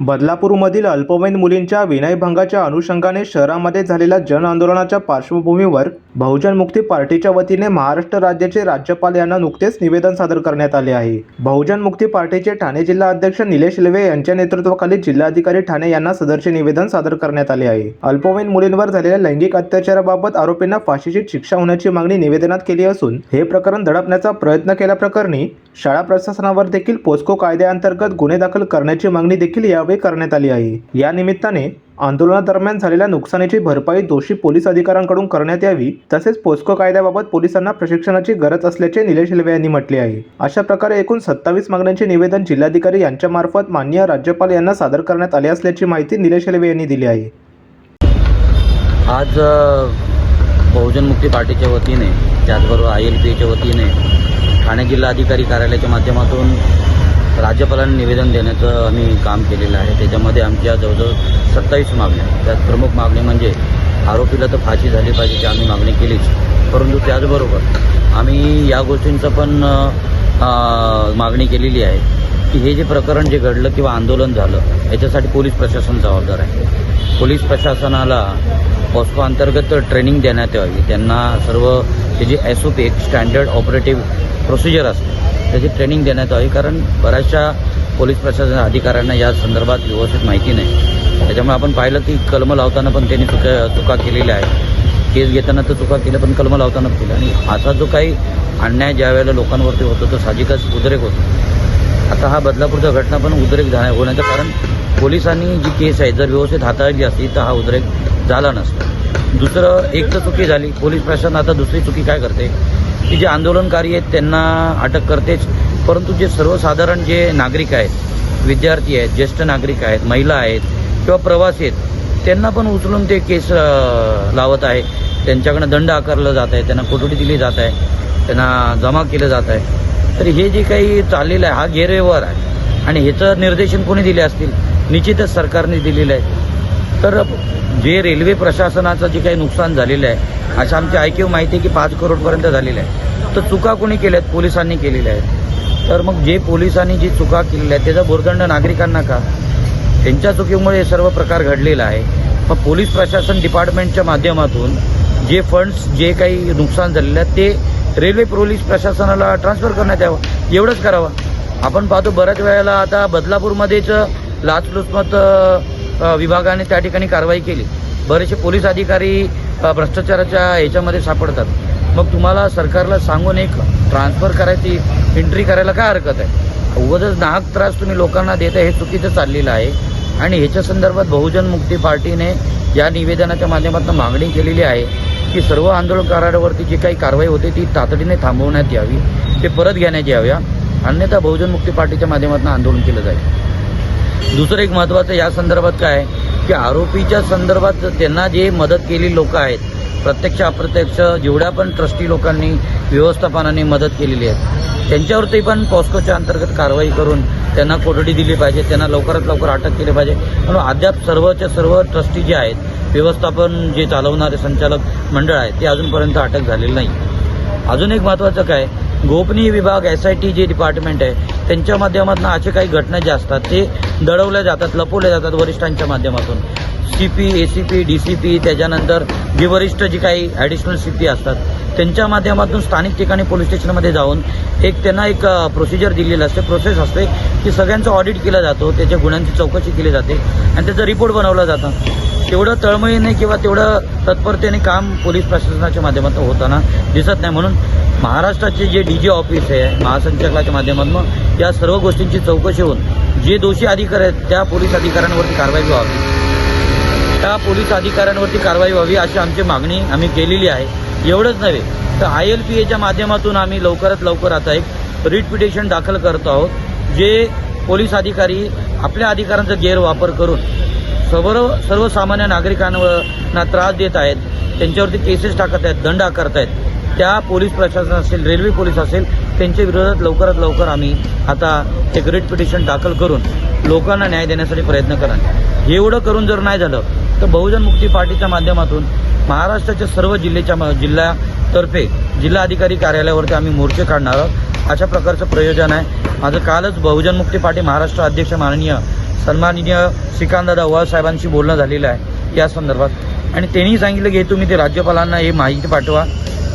बदलापूरमधील अल्पवयीन मुलींच्या विनयभंगाच्या अनुषंगाने शहरामध्ये झालेल्या जनआंदोलनाच्या पार्श्वभूमीवर बहुजन मुक्ती पार्टीच्या वतीने महाराष्ट्र राज्याचे राज्यपाल यांना नुकतेच निवेदन सादर करण्यात आले आहे. बहुजन मुक्ती पार्टीचे ठाणे जिल्हा अध्यक्ष निलेश लेवे यांच्या नेतृत्वाखाली जिल्हाधिकारी ठाणे यांना सदरचे निवेदन सादर करण्यात आले आहे. अल्पवयीन मुलींवर झालेल्या लैंगिक अत्याचाराबाबत आरोपींना फाशीची शिक्षा होण्याची मागणी निवेदनात केली असून हे प्रकरण दडपण्याचा प्रयत्न केल्याप्रकरणी शाळा प्रशासनावर देखील पोस्को कायद्याअंतर्गत गुन्हे दाखल करण्याची मागणी देखील या कारवाई करण्यात आली आहे. या निमित्ताने आंदोलनादरम्यान झालेल्या नुकसानीची भरपाई दोषी पोलीस अधिकाऱ्यांकडून करण्यात यावी तसेच पोस्को कायद्याबाबत पोलिसांना प्रशिक्षणाची गरज असल्याचे निलेश हिलवे यांनी म्हटले आहे. अशा प्रकारे एकूण सत्तावीस मागण्यांचे निवेदन जिल्हाधिकारी यांच्यामार्फत माननीय राज्यपाल यांना सादर करण्यात आले असल्याची माहिती निलेश हिलवे यांनी दिली आहे. आज बहुजन मुक्ती पार्टीच्या वतीने त्याचबरोबर आय एल पीच्या वतीने ठाणे जिल्हाधिकारी कार्यालयाच्या माध्यमातून राज्यपालांना निवेदन देण्याचं आम्ही काम केलेलं आहे. त्याच्यामध्ये आमच्या जवळजवळ सत्तावीस मागण्या त्यात प्रमुख मागणी म्हणजे आरोपीला तर फाशी झाली पाहिजे ती आम्ही मागणी केलीच. परंतु त्याचबरोबर आम्ही या गोष्टींचं पण मागणी केलेली आहे की हे जे प्रकरण जे घडलं किंवा आंदोलन झालं याच्यासाठी पोलीस प्रशासन जबाबदार आहे. पोलीस प्रशासनाला पॉस्को अंतर्गत ट्रेनिंग देण्यात यावी. त्यांना सर्व त्याची एस ओ पी एक स्टँडर्ड ऑपरेटिव्ह प्रोसिजर असते त्याची ट्रेनिंग देण्यात यावी. कारण बऱ्याचशा पोलीस प्रशासन अधिकाऱ्यांना या संदर्भात व्यवस्थित माहिती नाही. त्याच्यामुळे आपण पाहिलं की कलम लावताना पण त्यांनी चुका चुका केलेल्या आहेत. केस घेताना तर चुका केल्या पण कलम लावताना केलं आणि असा जो काही अन्याय ज्या वेळेला लोकांवरती होतो तो साहजिकच उद्रेक होतो. आता हा बदलापूरचा घटना पण उद्रेक झा होण्याचं कारण पोलिसांनी जी केस आहे जर व्यवस्थित हाताळली असती तर हा उद्रेक झाला नसता. दुसरं एक तर चुकी झाली. पोलीस प्रशासन आता दुसरी चुकी काय करते? की जे आंदोलनकारी आहेत त्यांना अटक करतेच. परंतु जे सर्वसाधारण जे नागरिक आहेत विद्यार्थी आहेत ज्येष्ठ नागरिक आहेत महिला आहेत किंवा प्रवासी आहेत त्यांना पण उचलून ते केस लावत आहे. त्यांच्याकडनं दंड आकारला जात आहे त्यांना कोठडी दिली जात आहे त्यांना जमा केलं जात आहे. तर हे जे काही चाललेलं आहे हा गैरव्यवहार आहे. आणि ह्याचं निर्देशन कोणी दिले असतील? निश्चितच सरकारने दिलेलं आहे. तर जे रेल्वे प्रशासनाचं जे काही नुकसान झालेलं आहे अशा आमची ऐकीव माहिती आहे की पाच करोडपर्यंत झालेलं आहे. तर चुका कोणी केल्या आहेत पोलिसांनी केलेल्या आहेत. तर मग जे पोलिसांनी जी चुका केलेल्या आहेत त्याचा भुर्दंड नागरिकांना का? त्यांच्या चुकीमुळे हे सर्व प्रकार घडलेला आहे. मग पोलीस प्रशासन डिपार्टमेंटच्या माध्यमातून जे फंड्स जे काही नुकसान झालेलं आहे ते रेल्वे पोलीस प्रशासनाला ट्रान्सफर करण्यात यावं. एवढंच करावं. आपण पाहतो बऱ्याच वेळेला आता बदलापूरमध्येच लाचलुचपत विभागाने त्या ठिकाणी कारवाई केली. बरेचसे पोलीस अधिकारी भ्रष्टाचाराच्या ह्याच्यामध्ये सापडतात. मग तुम्हाला सरकारला सांगून एक ट्रान्सफर करायची एंट्री करायला काय हरकत आहे? उगाच नाहक त्रास तुम्ही लोकांना देता हे चुकीचं चाललेलं आहे. आणि ह्याच्या संदर्भात बहुजन मुक्ती पार्टीने या निवेदनाच्या माध्यमातून मागणी केलेली आहे की सर्व आंदोलनकारांवरती जी काही कारवाई होते ती तातडीने थांबवण्यात यावी ते परत घेण्यात याव्या. अन्यथा बहुजन मुक्ती पार्टीच्या माध्यमातून आंदोलन केलं जाईल. दुसरं एक महत्त्वाचं या संदर्भात काय? आहे की आरोपीच्या संदर्भात त्यांना जे मदत केलेली लोक आहेत प्रत्यक्ष अप्रत्यक्ष जेवढ्या पण ट्रस्टी लोकांनी व्यवस्थापनाने मदत केलेली आहे त्यांच्यावरती पण पॉस्कोच्या अंतर्गत कारवाई करून त्यांना कोठडी दिली पाहिजे त्यांना लवकरात लवकर अटक केली पाहिजे. म्हणून अद्याप सर्वच्या सर्व ट्रस्टी जे आहेत व्यवस्थापन जे चालवणारे संचालक मंडळ आहे ते अजूनपर्यंत अटक झालेलं नाही. अजून एक महत्त्वाचं काय? गोपनीय विभाग एस आय टी जे डिपार्टमेंट आहे. त्यांच्या माध्यमातून असे काही घटना ज्या असतात ते दडवल्या जातात लपवल्या जातात वरिष्ठांच्या माध्यमातून. C P A C P D C P त्याच्यानंतर जे वरिष्ठ जी काही ॲडिशनल सी पी असतात त्यांच्या माध्यमातून स्थानिक ठिकाणी पोलीस स्टेशनमध्ये जाऊन एक त्यांना एक प्रोसिजर दिलेलं असते. प्रोसेस असते की सगळ्यांचं ऑडिट केला जातो त्याच्या गुन्ह्यांची चौकशी केली जाते आणि त्याचं रिपोर्ट बनवला जातं. तेवढं तळमळीने किंवा तेवढं तत्परतेने काम पोलीस प्रशासनाच्या माध्यमातून होताना दिसत नाही. म्हणून महाराष्ट्राचे जे डी जी ऑफिस आहे महासंचालकाच्या माध्यमातून या सर्व गोष्टींची चौकशी होऊन जे दोषी अधिकारी आहेत त्या पोलीस अधिकाऱ्यांवरती कारवाई व्हावी. त्या पोलीस अधिकाऱ्यांवरती कारवाई व्हावी अशी आमची मागणी आम्ही केलेली आहे. एवढंच नव्हे तर आय एल पी एच्या माध्यमातून आम्ही लवकरात लवकर आता एक रिट पिटिशन दाखल करतो आहोत जे पोलीस अधिकारी आपल्या अधिकारांचा गैरवापर करून सर्व सर्वसामान्य नागरिकांना त्रास देत आहेत. त्यांच्यावरती केसेस टाकत आहेत दंड आकारत आहेत. त्या पोलीस प्रशासन असेल रेल्वे पोलीस असेल त्यांच्या विरोधात लवकरात लवकर आम्ही आता एक रिट पिटिशन दाखल करून लोकांना न्याय देण्यासाठी प्रयत्न करणार. एवढं करून जर नाही झालं तर बहुजन मुक्ती पार्टीच्या माध्यमातून महाराष्ट्राच्या सर्व जिल्ह्याच्या जिल्ह्यातर्फे जिल्हा अधिकारी कार्यालयावरती आम्ही मोर्चे काढणार आहोत. अशा प्रकारचं प्रयोजन आहे. माझं कालच बहुजन मुक्ती पार्टी महाराष्ट्र अध्यक्ष माननीय सन्माननीय श्रीकांतदादा ओवाळ साहेबांशी बोलणं झालेलं आहे या संदर्भात. आणि त्यांनी सांगितलं की तुम्ही ते राज्यपालांना हे माहिती पाठवा.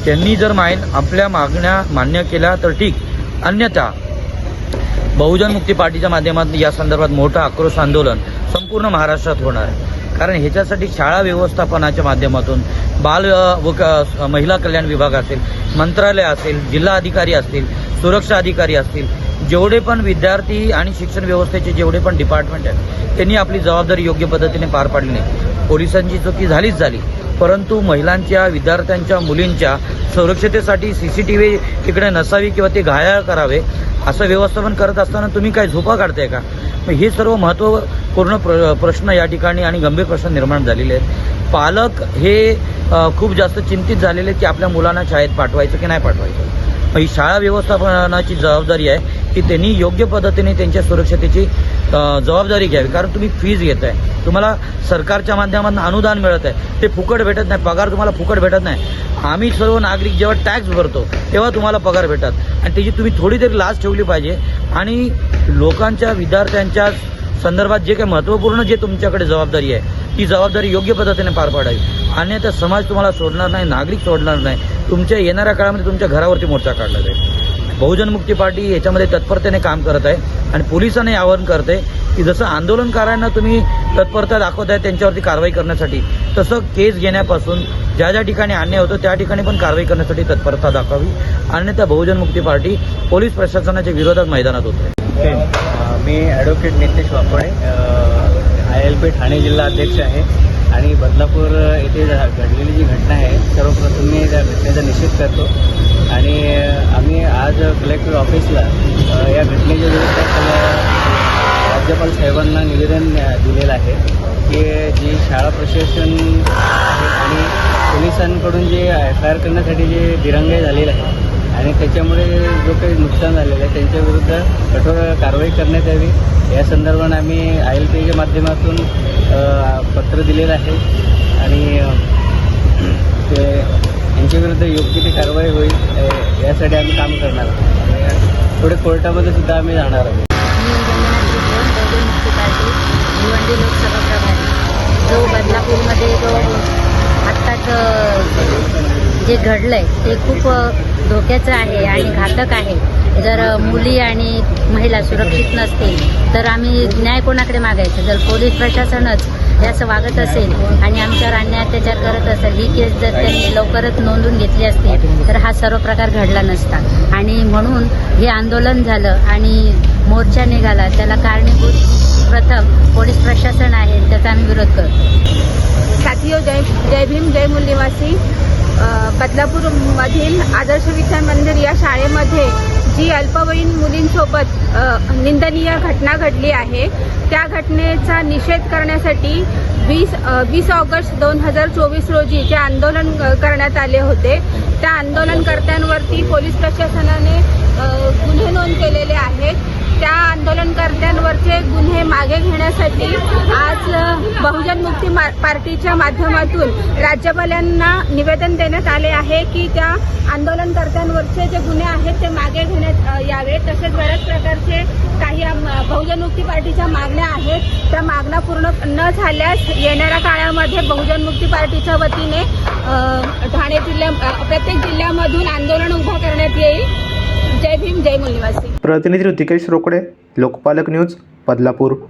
त्यांनी जर माय आपल्या मागण्या मान्य केल्या तर ठीक. अन्यथा बहुजन मुक्ती पार्टीच्या माध्यमातून या संदर्भात मोठं आक्रोश आंदोलन संपूर्ण महाराष्ट्रात होणार आहे. कारण ह्याच्यासाठी शाळा व्यवस्थापनाच्या माध्यमातून बाल व क- महिला कल्याण विभाग असेल मंत्रालय असेल जिल्हा अधिकारी असतील सुरक्षा अधिकारी असतील जेवढे पण विद्यार्थी आणि शिक्षण व्यवस्थेचे जेवढे पण डिपार्टमेंट आहेत त्यांनी आपली जबाबदारी योग्य पद्धतीने पार पाडली नाही. पोलिसांची चुकी झालीच झाली. परंतु महिलांच्या विद्यार्थ्यांच्या मुलींच्या सुरक्षतेसाठी सी सी टी व्ही तिकडे नसावी किंवा ते घायाळ करावे असं व्यवस्थापन करत असताना तुम्ही काय झोपा काढताय का? मग हे सर्व महत्त्वपूर्ण प्र प्रश्न या ठिकाणी आणि गंभीर प्रश्न निर्माण झालेले आहेत. पालक हे खूप जास्त चिंतित झालेले की आपल्या मुलांना शाळेत पाठवायचं की नाही पाठवायचं? मग ही शाळा व्यवस्थापनाची जबाबदारी आहे. की त्यांनी योग्य पद्धतीने त्यांच्या सुरक्षतेची जबाबदारी घ्यावी. कारण तुम्ही फीज घेत आहे तुम्हाला सरकारच्या माध्यमातून अनुदान मिळत आहे. ते फुकट भेटत नाही. पगार तुम्हाला फुकट भेटत नाही. आम्ही सर्व नागरिक जेव्हा टॅक्स भरतो तेव्हा तुम्हाला पगार भेटतात. आणि त्याची तुम्ही थोडी तरी लाच ठेवली पाहिजे. आणि लोकांच्या विद्यार्थ्यांच्या संदर्भात जे काही महत्त्वपूर्ण जे तुमच्याकडे जबाबदारी आहे ती जबाबदारी योग्य पद्धतीने पार पाडावी. अन्यथा समाज तुम्हाला सोडणार नाही नागरिक सोडणार नाही. तुमच्या येणाऱ्या काळामध्ये तुमच्या घरावरती मोर्चा काढला जाईल. बहुजन मुक्ती पार्टी याच्यामध्ये तत्परतेने काम करत आहे आणि पोलिसांनी आवाहन करते की जसं आंदोलनकारांना तुम्ही तत्परता दाखवत आहे त्यांच्यावरती कारवाई करण्यासाठी तसं केस घेण्यापासून ज्या ज्या ठिकाणी अन्याय होतो त्या ठिकाणी पण कारवाई करण्यासाठी तत्परता दाखवावी. अन्यथा बहुजन मुक्ती पार्टी पोलीस प्रशासनाच्या विरोधात मैदानात होते. Okay. Me advocate Nitesh Wakode I L P Thane जिल्हा अध्यक्ष आहे आणि बदलापूर येथे घडलेली जी घटना आहे सर्वप्रथम मी त्या घटनेचा निषेध करतो. आणि आम्ही आज कलेक्टर ऑफिसला या घटनेच्या विरोधात राज्यपाल साहेबांना निवेदन दिलेलं आहे की जी शाळा प्रशासन आहे आणि पोलिसांकडून जे एफ आय आर करण्यासाठी जे दिरंगाई झालेली आहे आणि त्याच्यामुळे जो काही नुकसान झालेलं आहे त्यांच्याविरुद्ध कठोर कारवाई करण्यात यावी. या संदर्भाने आम्ही आय एल पीच्या माध्यमातून पत्र दिलेलं आहे आणि यांच्याविरुद्ध योग्य ती कारवाई होईल यासाठी आम्ही काम करणार आहोत. पुढे कोर्टामध्ये सुद्धा आम्ही जाणार आहोत. भिवंडी लोकसभा प्रभारी जो बदलापूरमध्ये जो आत्ताच जे जे घडलंय ते खूप धोक्याचं आहे आणि घातक आहे. जर मुली आणि महिला सुरक्षित नसतील तर आम्ही न्याय कोणाकडे मागायचं? जर पोलीस प्रशासनच हे वागत असेल आणि आमच्यावर अन्याय अत्याचार करत असेल ही केस जर त्यांनी लवकरच नोंदून घेतली असती तर हा सर्व प्रकार घडला नसता. आणि म्हणून हे आंदोलन झालं आणि मोर्चा निघाला. त्याला कारणीभूत प्रथम पोलीस प्रशासन आहे त्याचा आम्ही विरोध करतो. साथियो जय जय भीम जय मूल निवासी. बदलापूरमधील आदर्श विद्या मंदिर या शाळेमध्ये जी अल्पवयीन मुलींसोबत निंदनीय घटना घडली आहे त्या घटनेचा निषेध करण्यासाठी वीस वीस ऑगस्ट दोन हजार चोवीस रोजी जे आंदोलन करण्यात आले होते त्या आंदोलनकर्त्यांवरती पोलीस प्रशासनाने गुन्हे नोंद केलेले गुन्हे मागे घेण्यासाठी आज बहुजन मुक्ती मा- पार्टीच्या माध्यमातून राज्यपालांना निवेदन देण्यात आले आहे की त्या आंदोलनकर्त्यांवरचे जे गुन्हे आहेत ते मागे घेण्यात यावे. तसेच बऱ्याच प्रकारचे काही बहुजन मुक्ती पार्टीच्या मागण्या आहेत. त्या मागण्या पूर्ण न झाल्यास येणाऱ्या काळामध्ये बहुजन मुक्ती पार्टीच्या वतीने ठाणे जिल्ह्या प्रत्येक जिल्ह्यामधून आंदोलन उभं करण्यात येईल. जय भीम जय मूल प्रतिनिधी ऋतिकेश रोकडे लोकपालक न्यूज बदलापूर.